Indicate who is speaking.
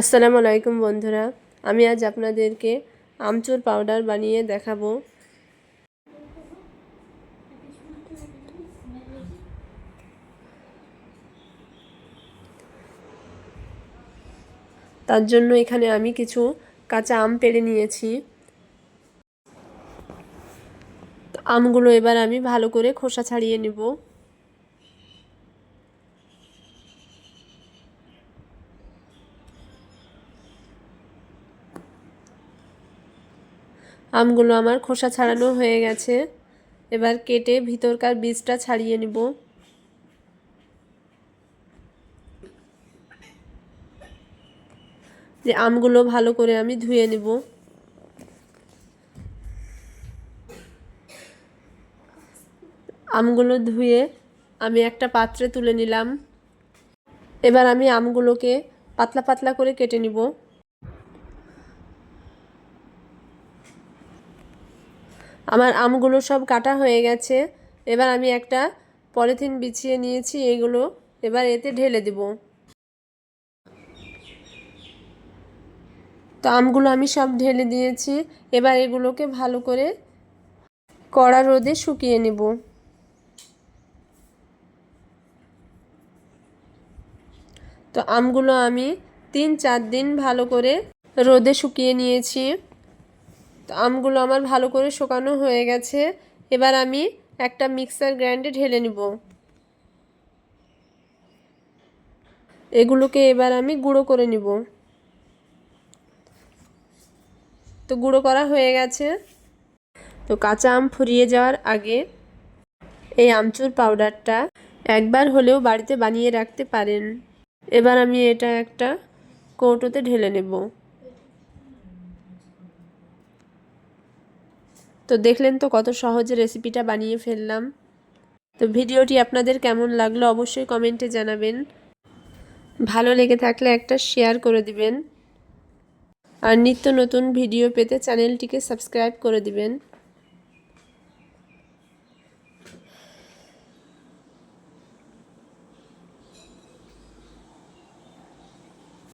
Speaker 1: আসসালামু আলাইকুম বন্ধুরা, আমি আজ আপনাদেরকে আমচুর পাউডার বানিয়ে দেখাবো। তার জন্য এখানে আমি কিছু কাঁচা আম পেড়ে নিয়েছি। আমগুলো এবার আমি ভালো করে খোসা ছাড়িয়ে নেব। আমগুলো আমার খোসা ছাড়ানো হয়ে গেছে। এবার কেটে ভিতরকার বীজটা ছাড়িয়ে নিব। যে আমগুলো ভালো করে আমি ধুয়ে নেব। আমগুলো ধুয়ে আমি একটা পাত্রে তুলে নিলাম। এবার আমি আমগুলোকে পাতলা পাতলা করে কেটে নিব। আমার আমগুলো সব কাটা হয়ে গেছে। এবার আমি একটা পলিথিন বিছিয়ে নিয়েছি, এগুলো এবার এতে ঢেলে দেব। তো আমগুলো আমি সব ঢেলে দিয়েছি। এবার এগুলোকে ভালো করে কড়া রোদে শুকিয়ে নেব। তো আমগুলো আমি তিন চার দিন ভালো করে রোদে শুকিয়ে নিয়েছি। তো আমগুলো আমার ভালো করে শুকানো হয়ে গেছে। এবার আমি একটা মিক্সার গ্রাইন্ডে ঢেলে নিব। এগুলোকে এবার আমি গুঁড়ো করে নিব। তো গুঁড়ো করা হয়ে গেছে। তো কাঁচা আম ফুরিয়ে যাওয়ার আগে এই আমচুর পাউডারটা একবার হলেও বাড়িতে বানিয়ে রাখতে পারেন। এবার আমি এটা একটা কৌটোতে ঢেলে নেব। তো দেখলেন তো কত সহজে রেসিপিটা বানিয়ে ফেললাম। তো ভিডিওটি আপনাদের কেমন লাগল অবশ্যই কমেন্টে জানাবেন। ভালো লেগে থাকলে একটা শেয়ার করে দিবেন। আর নিত্য নতুন ভিডিও পেতে চ্যানেলটিকে সাবস্ক্রাইব করে দিবেন।